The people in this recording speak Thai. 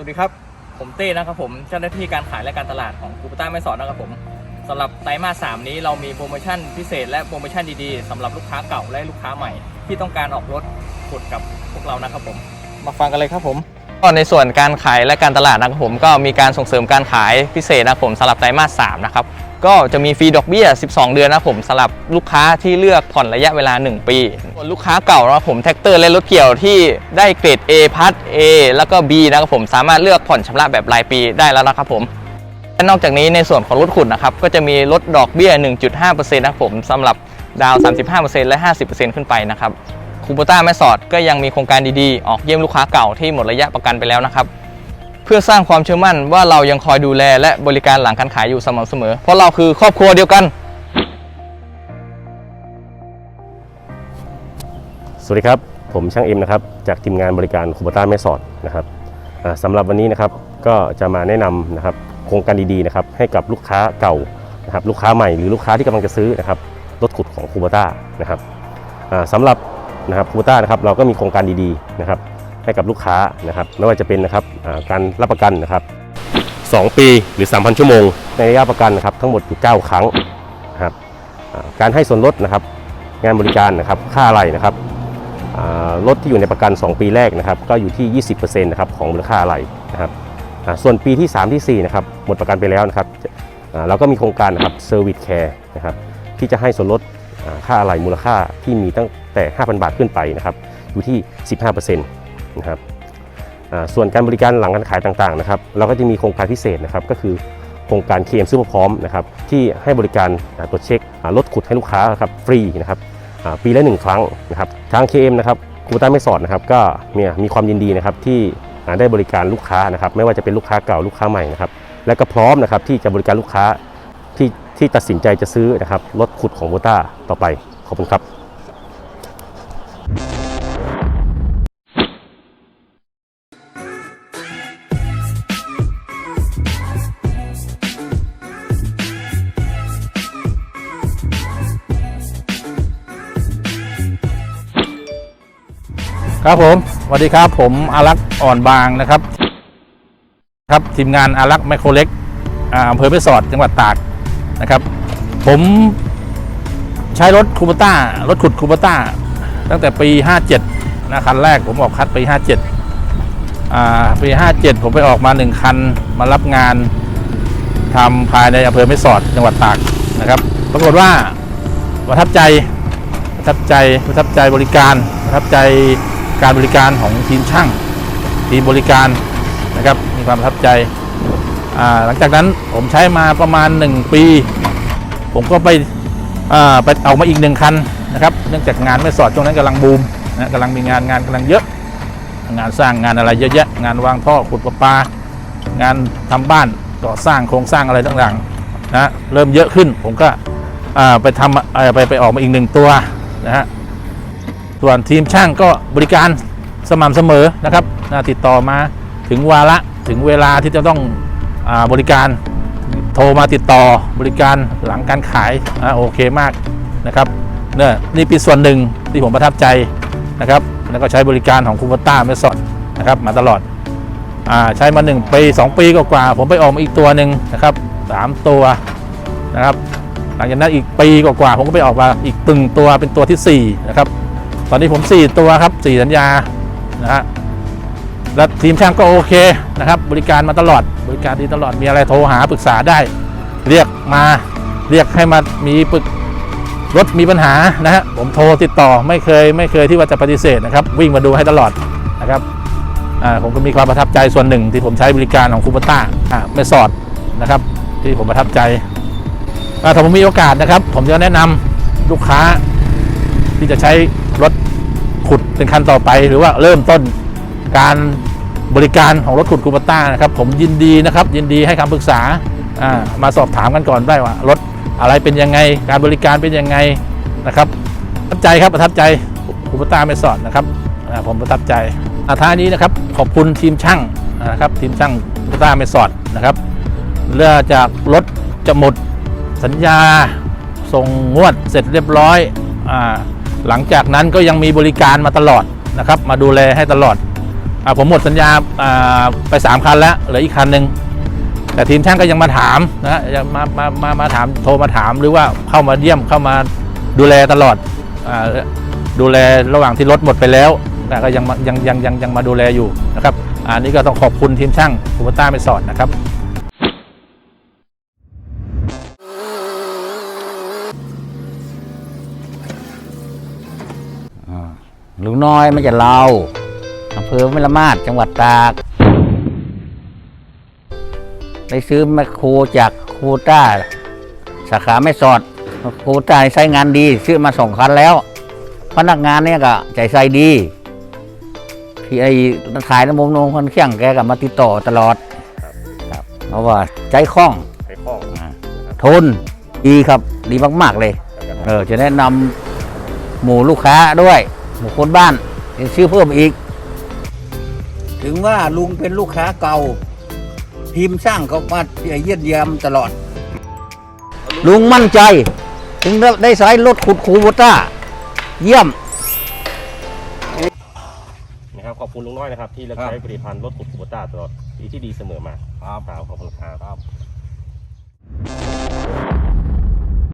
วัสดีครับ ผมเต้นะครับผมเจ้าหน้าที่การขายและการตลาดของกูปต้าไม่สอนนะครับผมสำหรับไตรมาส 3 นี้เรามีโปรโมชั่นพิเศษและโปรโมชั่นดีๆสำหรับลูกค้าเก่าและลูกค้าใหม่ ที่ต้องการออกรถขุดกับพวกเรานะครับผม มาฟังกันเลยครับผมก็ในส่วนการขายและการตลาดนะครับผมก็มีการส่งเสริมการขายพิเศษนะครับผมสำหรับไตรมาส 3 นะครับ ก็จะมีฟรีดอกเบี้ย 12 เดือนนะผมสำหรับลูกค้าที่เลือกผ่อนระยะเวลา 1 ปีส่วนลูกค้าเก่านะผมแท็กเตอร์และรถเกี่ยวที่ได้เกรด A พัท A แล้วก็ B นะครับผมสามารถเลือกผ่อนชำระแบบรายปีได้แล้วนะครับผมและนอกจากนี้ในส่วนของรถขุดนะครับก็จะมีลดดอกเบี้ย 1.5%นะครับผมสำหรับดาว 35%และ 50%ขึ้นไปนะครับคูปต้าแม่สอดก็ยังมีโครงการดีๆ ออกเยี่ยมลูกค้าเก่าที่หมดระยะประกันไปแล้วนะครับ เพื่อสร้างความเชื่อมั่นว่าเรายังคอยดูแลและบริการหลังการขายอยู่สม่ำเสมอ เพราะเราคือครอบครัวเดียวกัน สวัสดีครับ ผมช่างเอ็มนะครับ จากทีมงานบริการคูปต้าแม่สอดนะครับอ่าสำหรับวันนี้นะครับก็จะมาแนะนำนะครับโครงการดีๆนะครับให้กับลูกค้าเก่านะครับลูกค้าใหม่หรือลูกค้าที่กำลังจะซื้อนะครับรถขุดของคูปต้านะครับอ่าสำหรับนะครับคูปต้านะครับเราก็มีโครงการดีๆนะครับ ให้กับลูกค้านะครับไม่ว่าจะเป็นนะครับการรับประกันนะครับ 2 ปีหรือ 3,000 ชั่วโมง ในระยะประกันนะครับทั้งหมดอยู่9ครั้งนะครับการให้ส่วนลดนะครับงานบริการนะครับค่าอะไรนะครับรถที่อยู่ในประกัน 2 ปีแรกนะครับก็อยู่ที่ 20%นะครับของมูลค่าอะไรนะครับส่วนปีที่ 3 ทีสี่4 นะครับหมดประกันไปแล้วนะครับเราก็มีโครงการนะครับ Service Care นะครับที่จะให้ส่วนลดค่าอะไรมูลค่าที่มีตั้งแต่ 5,000 บาทขึ้นไปนะครับอยู่ที่ 15%น นะครับส่วนการบริการหลังการขายต่างๆนะครับเราก็จะมีโครงการพิเศษนะครับก็คือโครงการ KM ซื้อมาพร้อมนะครับที่ให้บริการตรวจเช็ครถขุดให้ลูกค้าครับฟรีนะครับปีละหนึ่งครั้งนะครับทาง KM นะครับคูต้าไม่สอดนะครับก็เนี่ยมีความยินดีนะครับที่ได้บริการลูกค้านะครับไม่ว่าจะเป็นลูกค้าเก่าลูกค้าใหม่นะครับและก็พร้อมนะครับที่จะบริการลูกค้าที่ที่ตัดสินใจจะซื้อนะครับรถขุดของโบต้าต่อไปขอบคุณครับ ครับผมสวัสดีครับผมอารักษ์อ่อนบางนะครับ ครับทีมงานอารักษ์ไมโครเล็กอ่าอำเภอแม่สอดจังหวัดตากนะครับ ผมใช้รถคูปต้ารถขุดคูปต้า ตั้งแต่ปี 57นะคันแรกผมออกคัดปี 57อ่าปี 57 ผมไปออกมา 1 คันมารับงานทำภายในอำเภอแม่สอดจังหวัดตากนะครับ ปรากฏว่าประทับใจประทับใจประทับใจบริการประทับใจ การบริการของทีมช่าง ทีมบริการนะครับมีความประทับใจหลังจากนั้นผมใช้มาประมาณ 1 ปี ผมก็ไปไปเอามาอีกหนึ่งคันนะครับเนื่องจากงานไม่สอดช่วงนั้นกำลังบูมนะกำลังมีงานงานกำลังเยอะงานสร้างงานอะไรเยอะแยะงานวางท่อขุดประปา งานทำบ้านก่อสร้างโครงสร้างอะไรต่างๆนะเริ่มเยอะขึ้นผมก็ไปทำไปไปออกมาอีกหนึ่งตัวนะฮะ ส่วนทีมช่างก็บริการสม่ำเสมอนะครับนะติดต่อมาถึงวาระถึงเวลาที่จะต้องอบริการโทรมาติดต่อบริการหลังการขายอโอเคมากนะครับเนี่ยนี่เป็นส่วนหนึ่งที่ผมประทับใจนะครับแล้วก็ใช้บริการของคูปต้าเมสอดนะครับมาตลอดอใช้มา1ปี2 ปีกว่าผมไปออกมาอีกตัวหนึ่งนะครับสามตัวนะครับหลังจากนั้นอีกปีกว่าผมก็ไปออกมาอีกตึงตัวเป็นตัวทีสี่4นะครับ ตอนนี้ผม 4 ตัวครับ 4 สัญญานะฮะแล้วทีมช่างก็โอเคนะครับ บริการมาตลอด บริการดีตลอดมีอะไรโทรหาปรึกษาได้ เรียกมาเรียกให้มามีปรึกรถมีปัญหานะฮะผมโทรติดต่อไม่เคยไม่เคยที่ว่าจะปฏิเสธนะครับ วิ่งมาดูให้ตลอดนะครับอ่าผมก็มีความประทับใจส่วนหนึ่ง ที่ผมใช้บริการของคูปต้าอ่าไม่สอดนะครับ ที่ผมประทับใจถ้าผมมีโอกาสนะครับ ผมจะแนะนำลูกค้า ที่จะใช้รถขุดเป็นคันต่อไป หรือว่าเริ่มต้นการบริการของรถขุดคูปต้านะครับผมยินดีนะครับ ยินดีให้คำปรึกษาอ่ามาสอบถามกันก่อนได้ว่ารถอะไรเป็นยังไง การบริการเป็นยังไงนะครับประทับใจครับประทับใจคูปต้าไม่สอดนะครับผมประทับใจอาท้ายนี้นะครับขอบคุณทีมช่างนะครับทีมช่างกุต้าเมสอดนะครับเรื่องจากรถจะหมดสัญญาส่งงวดเสร็จเรียบร้อยอ่า หลังจากนั้นก็ยังมีบริการมาตลอดนะครับ มาดูแลให้ตลอดอผมหมดสัญญาอ่าไป 3 คันแล้วเหลืออีกคันหนึ่งแต่ทีมช่างก็ยังมาถามนะมามามามาถามโทรมาถามหรือว่าเข้ามาเยี่ยมเข้ามาดูแลตลอดอดูแลระหว่างที่รถหมดไปแล้วแต่ก็ยังยังยังยังยังมาดูแลอยู่นะครับอันนี้ก็ต้องขอบคุณทีมช่างคูปต้าไม่สอดนะครับ ลุงน้อยไม่จะเราอำเภอแม่ละมาดจังหวัดตากได้ซื้อแมคโครจากโคูต้า สาขาไม่สอดโคูต้าใช้งานดี ซื้อมาสองคันแล้ว พนักงานเนี่ยก็ใจใส่ดีที่ไอ้ขายน้ำมันนมคนเขี่ยงแกก็มาติดต่อตลอดครับเพราะว่าใจคล่องใช้ข้องทนดีครับ ดีมาก ๆ เลย เออ จะแนะนำหมู่ลูกค้าด้วย หมู่คนบ้านจะซื้อเพิ่มอีก ถึงว่าลุงเป็นลูกค้าเก่า ทีมสร้างก็มาเยี่ยมเยียมตลอด ลุงมั่นใจ ถึงได้ใช้รถขุดคูโบต้า เยี่ยมนะครับขอบคุณลุงน้อยนะครับ ที่เลือกใช้ผลิตภัณฑ์รถขุดคูโบต้าตลอดปีที่ดีเสมอมาครับขอบคุณครับ